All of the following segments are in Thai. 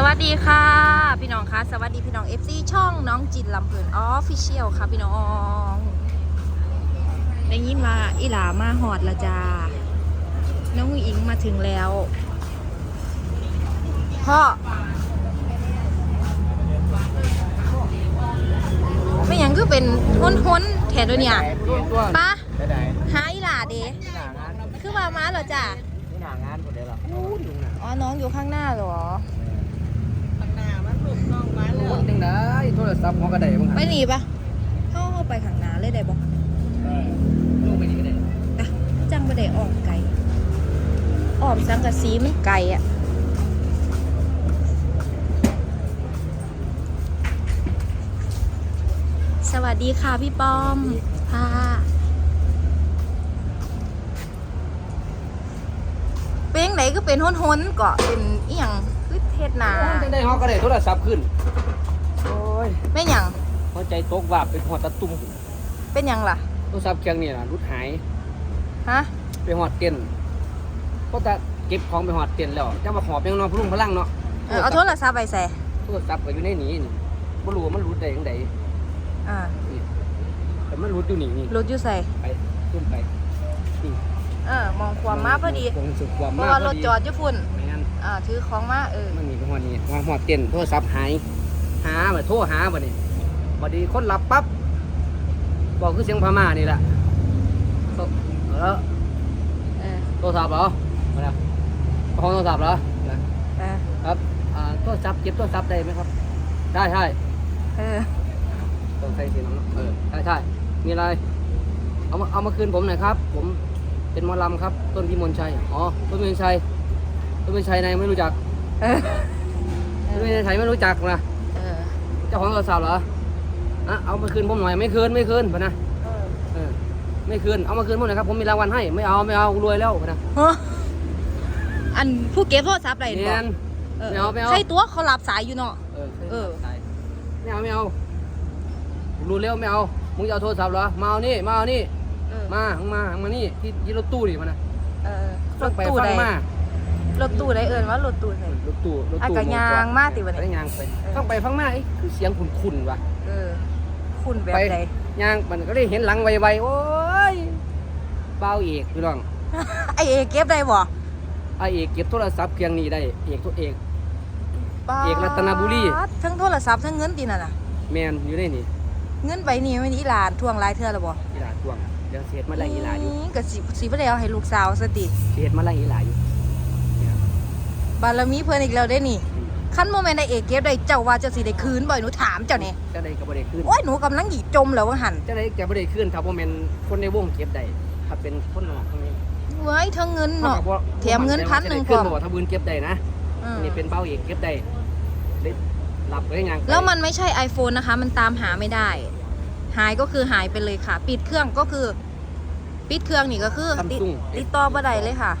สวัสดีค่ะ พี่น้องคะสวัสดีพี่น้อง FC ช่องน้องจินลำเพลินออฟฟิเชียลค่ะพี่น้อง ได้ยินว่าอีหลามาหอดและจ้าน้องอิงมาถึงแล้วพ่อไม่หยังคือเป็นห้นห้นๆแถวเนี่ยตัวปะได้ไหนหาอีหลาเด้ที่หนางานคือว่ามาเหรอจ้าที่หนางานคนเดียวหรออู้ยุงน่ะอ๋อน้องอยู่ข้างหน้าเหรอ รถยังได้โทรศัพท์ของกระไดบ้างไปหนีปะเข้าเข้าไปข้างหน้าเลยได้บอกลงไปนี่ก็ได้อะจังไปได้ออกไกลออมสังกะสีมันไกลอะสวัสดีค่ะพี่ป้อมค่ะเป็นไหนก็เป็นห้นๆเกาะเป็นอีหยัง คือเทศนาจังได้ฮอกกระไดโทรศัพท์ขึ้นโอ้ยไม่หยังหัวใจตกวาบเป็นหอดตะตุ่มเป็นหยังล่ะโทรศัพท์เครื่องนี่น่ะรุดหายฮะไปหอดเตียนเพราะแต่เก็บของไปหอดเตียนแล้วจะมาหอบยังนอนพลุ่งพลังเนาะเออเอาโทรศัพท์ไปใส่โทรศัพท์ก็อยู่ในนี้นี่บ่รู้ว่ามันรุดได้ยังไงอ่านี่แต่มันรุดอยู่นี่นี่รถอยู่ใส่ไปขึ้นไปนี่เออมองความมาพอดีคงสุดความเพมาราะว่ารถจอดอยู่พุ่นไม่งั้น อ่าถือของมาเออมันมีเป็นหัวนี้หัวหัวเตียนโทรศัพท์หายหาแบบโทรหาบ่นี่พอดีคนรับปั๊บบอกคือเสียงพม่านี่แหละโทรเออเออโทรศัพท์เหรอมาแล้วของโทรศัพท์เหรอนะเออครับอ่าโทรศัพท์เก็บโทรศัพท์ได้ไหมครับ ได้ใช่เออต้องใส่สีน้ำเออใช่ใช่มีอะไรเอามาเอามาคืนผมหน่อยครับ ผมเป็นหมอลำครับ ต้นพิมลชัย อ๋อ ต้นพิมลชัย ต้นพิมลชัยนายไม่รู้จักเออต้นพิมลชัยไม่รู้จักนะเออเจ้าของโทรศัพท์เหรออะเอามาคืนผมหน่อยไม่คืนไม่คืนพะนะเออไม่คืนเอามาคืนผมหน่อยครับผมมีรางวัลให้ไม่เอาไม่เอารวยแล้วพะนะฮะอันผู้เก็บโทรศัพท์อะไรเนีบยอกนเออไม่เอาไม่เอา ใช่ตัวเขารับสายอยู่เนาะ เออเออ ไม่เอาไม่เอารู้เร็วไม่เอามึงจะเอาโทรศัพท์เหรอมาเอานี่มาเอานี่เออมามึงมามึงมานี่ที่ที่รถตู้ดิพะนะเออรฟังถไปตู้ฟัใดงมา รถตู้ใดเอิญว่ารถตู้ใดรถตู้รถอะตู้ก็ยางมาติวะเนี่ยได้ยางไปเออ ฟังไปฟังมาเอ้ยคือเสียงขุ่นๆว่ะเออ คุณแบบไปใดยางมันก็ได้เห็นหลังไวๆโอ้ยเบาเอกพี่น้องไอเอเก็บได้บ่ไอเอกเก็บโทรศัพท์เครื่องนี้ได้เอกตัวเอก ป๊าดเอกรัตนบุรี ทั้งโทรศัพท์ทั้งเงินตีนั่นน่ะ แมนอยู่ในนี่เงินใบนี้ไม่นี่อีหลานทวงหลายเทื่อแล้วบ่อีหลาทวงเดี๋ยวเสียดมาไล่อีหลาอยู่มก็สิสิบ่ได้เอาให้ลูกสาวซะติเสียดมาไล่อีหลาอยู่ บารมีเพิ่นอีกแล้วเด้นี่คันโมเมนต์ได้เอกเก็บได้เจ้าว่าจะสิได้คืนบ่หนูถามเจ้านี่เจะได้กับ่ได้ขึ้นโอ้ยหนูกำลังหยีจมแล้วว่าหั่นเจะได้แกบ่ได้ขึ้นครับบ่แม่นคนในวงเก็บได้ถ้าเป็นคนนอกตรงนี้เว้ยทั้งเงินเนาะขาก็บ่แถมเงินพันหนึ่งขึ้นพร้อมบ่ว่าถ้าบืนเก็บได้นะอืมนี่เป็นเบาเอกเก็บได้ได้รับไว้ยังแล้วมันไม่ใช่ iPhone นะคะ มันตามหาไม่ได้ หายก็คือหายไปเลยค่ะ ปิดเครื่องก็คือ ปิดเครื่องนี่ก็คือซัมติดซุงติดต่อบ่ได้เลยค่ะ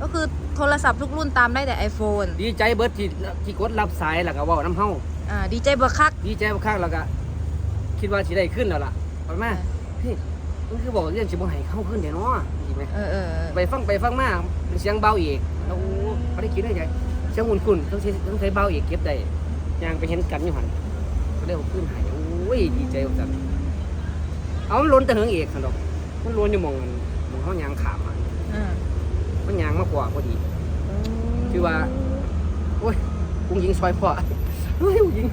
ก็คือ โทรศัพท์ทุกรุ่นตามได้แต่ iPhone ดีใจเบิดที่ที่กดรับสายแล้วก็เว้าน้ำเฮาอ่าดีใจบ่คัก ดีใจข้างแล้วก็คิดว่าสิได้ขึ้นแล้วล่ะไปมาพี่มันคือบอกเรื่องสิบ่ให้เข้าขึ้นเดี๋ยวเนาะจริงไหมเออเออเออไปฟังไปฟังมาเป็นเสียงเบาอีกแล้วบ่ได้คิดได้ไงเสียงคุณๆต้องใช้ต้องใช้เบาอีกเก็บได้ย่างไปเห็นกันอยู่หั่นก็เลยเอาขึ้นใหายโอ้ยดีใจจังเอามันล้นแต่เหิงเอกคั่นดอกมันล้นอยู่หมองนั้นหมองเฮายางขามอะอ่า มันยางมากกว่าพอดี คือว่าโอ้ยกุ้งยิงซอยพ่อเฮ้ยกุ้งยิง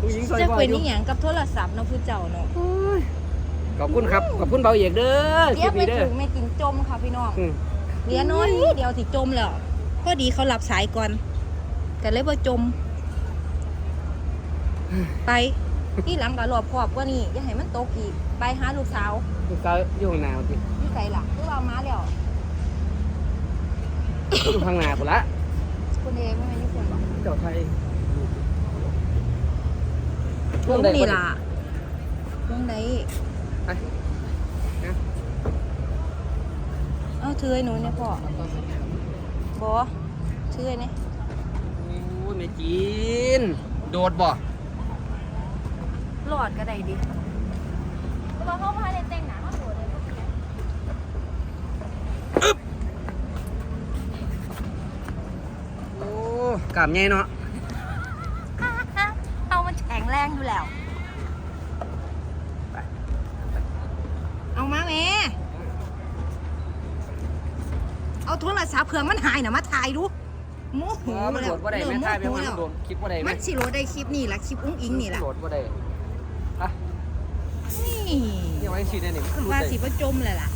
กุ้งยิงซอยจะพ่อเป็นอยู่นี่หยังกับโทรศัพท์เนาะผู้เจ้าเนาะโอ้ยขอบคุณครับ ขอบคุณเบาเอกเด้อคเรีลิยปกไม่นี้เด้อถึงไม่กินจมค่ะพี่น้องอืมเหลือน้อยเดียวสิจมแล้วพอดีเขารับสายก่อนก็เลยบ่จม ไปที่หลังก็รอบครอบกว่านี้อย่าให้มันตกอีกไปหาลูกสาว ลูกสาวอยู่ข้างหน้าสิอยู่ไสล่ะคือว่ามาแล้ว อยู่ข้างหน้าพุ่นละคุณเอไม่มาอยู่คุณบอกเจ้าไทยวงนี่ล่ะวงไหนไปนะเอาถือให้หนูเนี่ยพ่อบอถือให้เนี่ยโอ้ยแม่จีน โดดบ่หลอดก็ได้ดิเราเข้ามาในแต่งหนาเขาโดดเลย โอ้ กล้ามใหญ่เนาะเอามันแข็งแรงอยู่แล้ว เอามาแม่เอาโทรศัพท์เผื่อมันหายน่ะมาถ่ายดูโมโหเออมันโหลดบ่ได้แม่ถ่ายไปโมมันแล้วโดนคลิปบ่ได้มัแม่นสิโหลดได้คลิปนี่ละคลิปอุ้งอิงนี่ละโหลดบ่ได้อะนี่ยังไว้สิได้นี่มันก็รู้ว่าได้สิว่าจมเลยล่ะ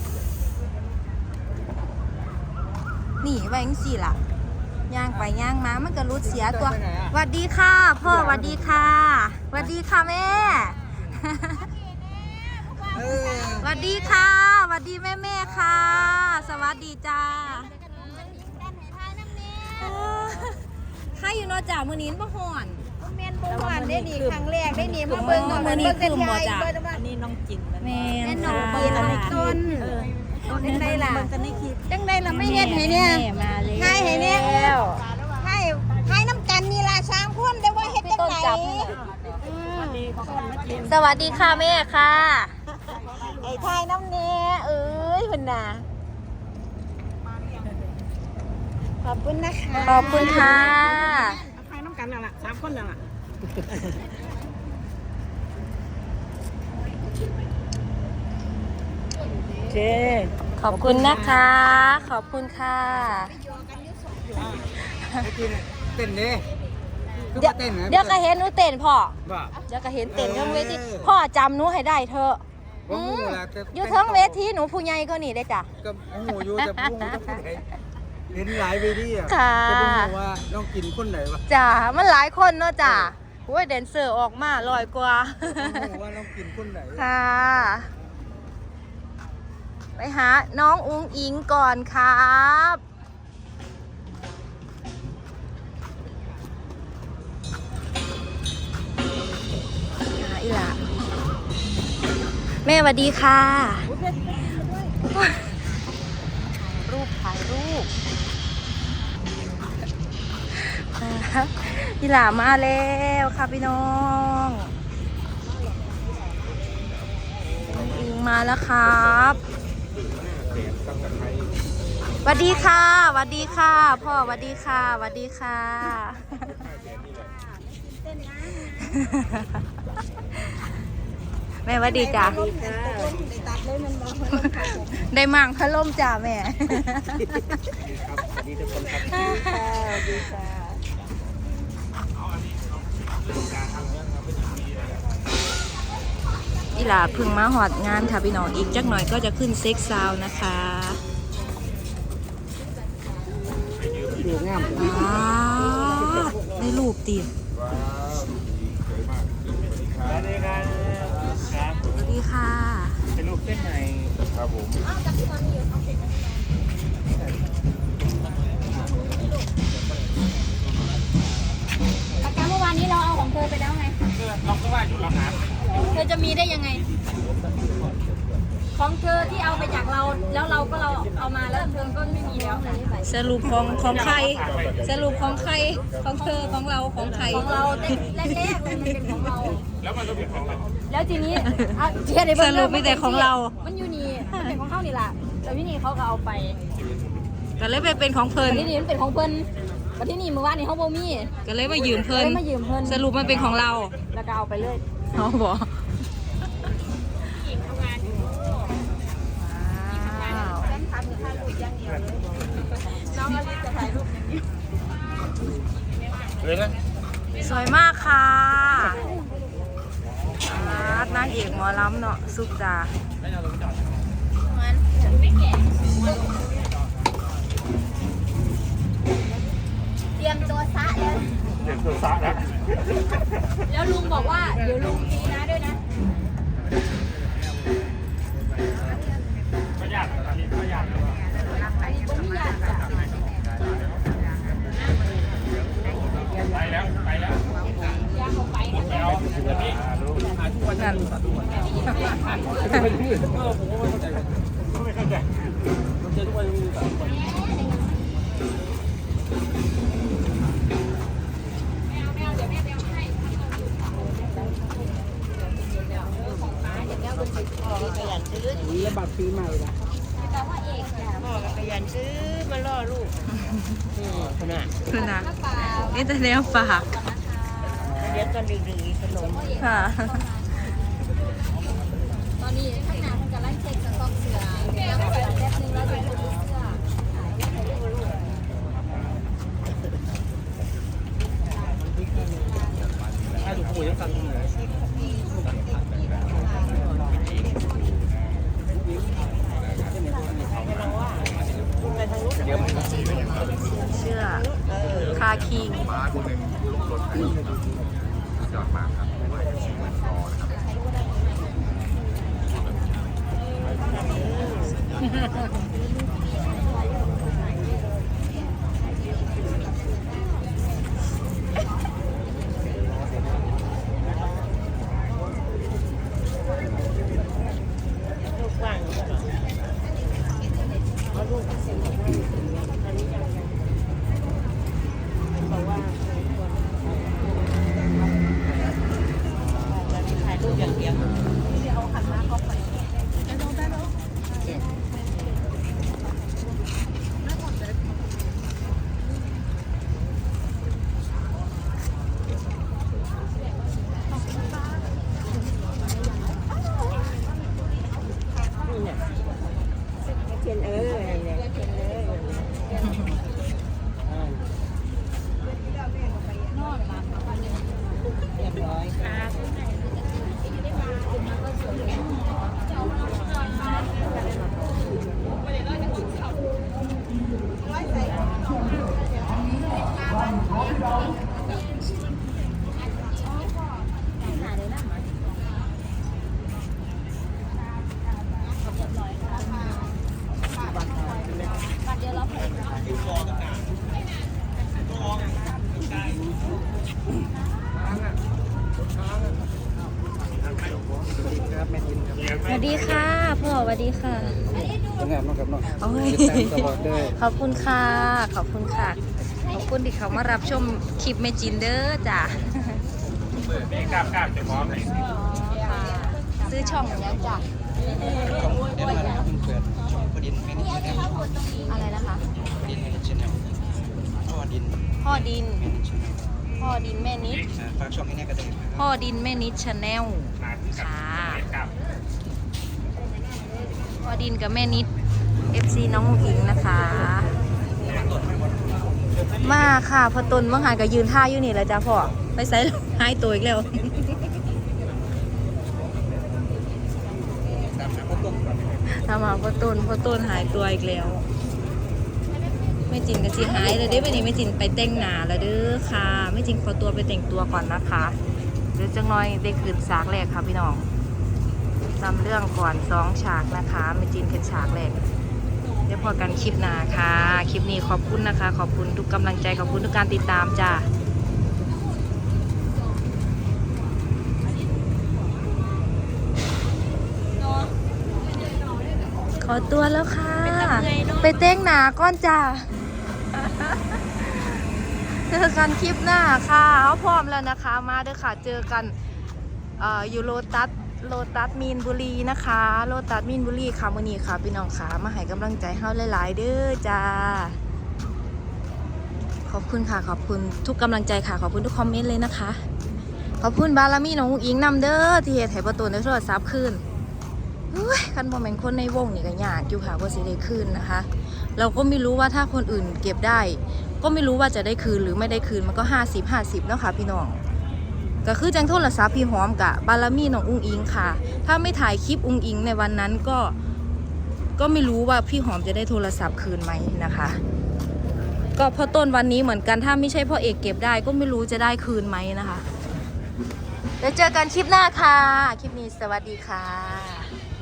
นี่ไว้จังสิล่ะ ย่างไปย่างมามันก็รุดเสียตัวหวัดดีค่ะ พ่อหวัดดีค่ะหวัดดีค่ะแม่เออสวัสดีค่ะสวัสดีแม่แม่ๆค่ะ สวัสดีจ้าเออใครอยู่เนอกจากมือนี้บ่ห่อนเมียนบุหวานได้ดีครั้งแรกได้ดีคือมาเบิ่งมื้อนี้คือบ่จ้ะอันนี้น้องจินแม่แม่นน้องค่ะเบียร์ในต้น จังได้ล่ะจังได้ล่ะไม่เฮ็ดให้เนี่ยแม่มาเลยให้ให้เนี่ยให้ให้น้ำกันนี่ล่ะสามคนได้ว่าเฮ็ดจังไดสวัสดีค่ะแม่ค่ะ ไอ้ทายน้ำเน่เอ้ยเพิ่นน่ะขอบคุณนะคะ ขอบคุณค่ะทายน้ำกันล่ะสามคนล่ะ ขอบคุณนะคะ ขอบคุณค่ะเต้นดิคือเดี๋ยวบ่เต้นนะเดี๋ยวก็เห็นหนูเต้นพ่อ บ่เดี๋ยวก็เห็นเต้นเทิงเวทีเออ พ่อจำหนูให้ได้เถอะบ่ฮู้ล่ะแต่อยู่เทิงเวทีหนูผู้ใหญ่ก็นี่ได้จ้ะ ก็โอ้โหอยู่จะพูดจะพูดไหนเห็นหลายเวทีอะค่ะจะพูดว่าน้องกินคนไหนวะจ้ะมันหลายคนเนาะจ้ะโอ้ยแดนเซอร์ออกมาลอยกว่าโอ้โหว่าน้องกินคนไหนค่ะ ไปหาน้องอุ้งอิงก่อนครับหาอีหละแม่สวัสดีค่ะ รูปถ่ายรูปครับอีหลามาแล้วค่ะพี่น้องน้องอิงมาแล้วครับ สวัสดีค่ะสวัสดีค่ะ พ่อสวัสดีค่ะสวัสดีค่ะแม่สวัสดีจ้ะตัดเลยมันบ่ได้มั่งพัดลมจ้าแม่ดีทุกคนครับดีค่ะอีหลา เพึ่งมาหอดงานค่ะพี่น้องอีกจักหน่อยก็จะขึ้นเซ็กซาวน์นะคะดูงามว้าวได้รูปตีสวัสดีครับสวัสดีค่ะ เป็นลูกเส้นไหนครับผมปากกาเมื่อวานนี้เราเอาของเธอไปแล้วไงเราก็ว่าอยู่เราหา เธอจะมีได้ยังไง ของเธอที่เอาไปจากเรา แล้วเราก็เราเอามาแล้วเธอก็ไม่มีแล้วสรุปของของใคร สรุปของใคร ของเธอของเราของใคร ของเราแรกๆมันเป็นของเรา แล้วมันก็เป็นของเรา แล้วทีนี้อะเทียบในสรุปไม่แต่ของเรา มันอยู่นี่มันเป็นของเขานี่แหละแต่ที่นี่เขาก็เอาไปก็เลยไปเป็นของเพลินแต่ที่นี่มันเป็นของเพิ่นแต่ที่นี่เมื่อวานนี้เขาบ่มีก็เลยมายืมเพลินเลยมายืมเพิ่นสรุปมันเป็นของเรา แล้วก็เอาไปเลย เขาบอกว้าวน้องอลิซจะถ่ายรูปอย่างนี้เลยนะสวยมากค่ะอาร์ตนางเอกหมอลำเนาะสุกจ้าเตรียมตัวซะแล้วเด็กตัวซะแล้ว แล้วลุงบอกว่า เดี๋ยวลุงตีนะด้วยนะประหยัดอันนี้ประหยัดอันนี้ผมไม่อยากจะไปแล้วไปแล้วย่างออกไปไปเอาอันนี้นั่นไม่ แล้วบัตรปีใหม่ล่ะแต่ว่าเอกจ้ะขนาดคือนะเปล่านี่จะแนวฝากเดี๋ยวก็ดีๆขนมค่ะ ตอนนี้ข้างหน้ามันกำลังเช็คสต็อกเสือแล้วก็แป๊บนึงแล้วจะดูเสื้อถ้าดูคุยยังฟังอยู่เลย พ่อสวัสดีค่ะยังไงบ้างครับน้องโอ้ยติดตามตลอดเลยขอบคุณค่ะ ขอบคุณค่ะ ขอบคุณที่เขามารับชมคลิปเมจินเดอร์จ้ะนี่กล้ามกล้ามจะพร้อมเลยค่ะซื้อช่องแล้วจ้ะเดี๋ยวมาเพิ่งเปิดช่องพอดินแม่นิดชแนลอะไรนะคะพอดินแม่นิดชแนลพ่อดิน พ่อดินแม่นิดชแนลพ่อดินแม่นิดฝากช่องให้แน่ก็ได้ครับพ่อดินแม่นิดชาแนลค่ะ พอดินกับแม่นิด FC น้องอิงนะคะ มาค่ะพอตนเมื่อหายก็ยืนท่าอยู่นี่แหละจ้าพ่อไปใส่หายตัวอีกแล้วทำมาพอตนพอตนหายตัวอีกแล้วไม่จินก็สิหายเลยเด้วันนี้ไม่จินไปแต่งหนาแล้วเด้อค่ะ ไม่จินขอตัวไปแต่งตัวก่อนนะคะ เดี๋ยวจังน้อยได้คืนฉากแรกค่ะพี่น้อง นำเรื่องก่อนสองฉากนะคะไม่จินคืนฉากแรกเดี๋ยวพอกันคลิปหน้าค่ะ คลิปนี้ขอบคุณนะคะ ขอบคุณทุกกำลังใจ ขอบคุณทุกการติดตามจ้าขอตัวแล้วค่ะ ไปเต้งหนาก้อนจ้าเจอกันคลิปหน้าค่ะเอาพร้อมแล้วนะคะ มาเด้อค่ะ เจอกันอออยู่โลตัส โลตัสมีนบุรีนะคะ โลตัสมีนบุรีค่ะมื้อนี้ค่ะพี่น้องค่ะมาให้กำลังใจเฮาหลาย ๆ เด้อจ้า ขอบคุณค่ะขอบคุณทุกกำลังใจค่ะขอบคุณทุกคอมเมนต์เลยนะคะ ขอบคุณบารมีน้องอุ๋งอิงนำเด้อที่เฮ็ดให้ประตูในโทรศัพท์คืนอุ้ยคันบ่แม่นคนในวงนี่ก็ยากอยู่ค่ะว่าสิได้คืนนะคะ เราก็ไม่รู้ว่าถ้าคนอื่นเก็บได้ ก็ไม่รู้ว่าจะได้คืนหรือไม่ได้คืนมันก็ 50 50เนาะค่ะพี่น้อง ก็คือจังโทรศัพท์พี่หอมกับบารมีน้องอุ้งอิงค่ะ ถ้าไม่ถ่ายคลิปอุ้งอิงในวันนั้นก็ก็ไม่รู้ว่าพี่หอมจะได้โทรศัพท์คืนไหมนะคะ ก็พอต้นวันนี้เหมือนกันถ้าไม่ใช่พ่อเอกเก็บได้ก็ไม่รู้จะได้คืนไหมนะคะเดี๋ยวเจอกันคลิปหน้าค่ะ คลิปนี้สวัสดีค่ะ